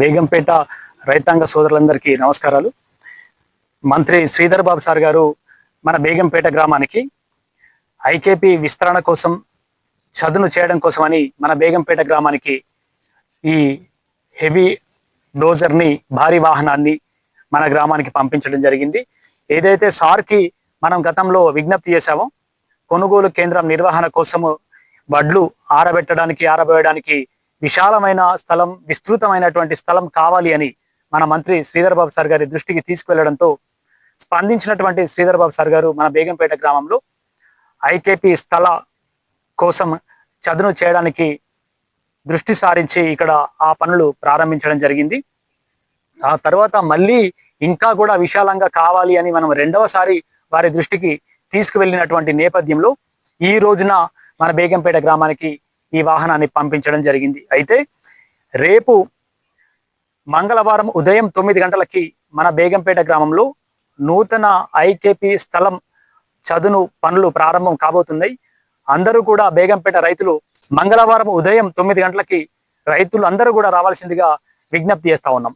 బేగంపేట రైతాంగ సోదరులందరికీ నమస్కారాలు. మంత్రి శ్రీధర్ బాబు సార్ గారు మన బేగంపేట గ్రామానికి ఐకేపీ విస్తరణ కోసం చదును చేయడం కోసమని మన బేగంపేట గ్రామానికి ఈ హెవీ డోజర్ని భారీ వాహనాన్ని మన గ్రామానికి పంపించడం జరిగింది. ఏదైతే సార్కి మనం గతంలో విజ్ఞప్తి చేశామో కొనుగోలు కేంద్రం నిర్వహణ కోసము వడ్లు ఆరబెట్టడానికి ఆరబోయడానికి విశాలమైన స్థలం విస్తృతమైనటువంటి స్థలం కావాలి అని మన మంత్రి శ్రీధర్ బాబు సార్ గారి దృష్టికి తీసుకువెళ్ళడంతో స్పందించినటువంటి శ్రీధర్ బాబు సార్ గారు మన బేగంపేట గ్రామంలో ఐకేపీ స్థల కోసం చదును చేయడానికి దృష్టి సారించి ఇక్కడ ఆ పనులు ప్రారంభించడం జరిగింది. ఆ తర్వాత మళ్ళీ ఇంకా కూడా విశాలంగా కావాలి అని మనం రెండవసారి వారి దృష్టికి తీసుకువెళ్ళినటువంటి నేపథ్యంలో ఈ రోజున మన బేగంపేట గ్రామానికి ఈ వాహనాన్ని పంపించడం జరిగింది. అయితే రేపు మంగళవారం ఉదయం తొమ్మిది గంటలకి మన బేగంపేట గ్రామంలో నూతన ఐకేపీ స్థలం చదును పనులు ప్రారంభం కాబోతున్నాయి. అందరూ కూడా బేగంపేట రైతులు మంగళవారం ఉదయం తొమ్మిది గంటలకి రైతులు అందరూ కూడా రావాల్సిందిగా విజ్ఞప్తి చేస్తా ఉన్నాం.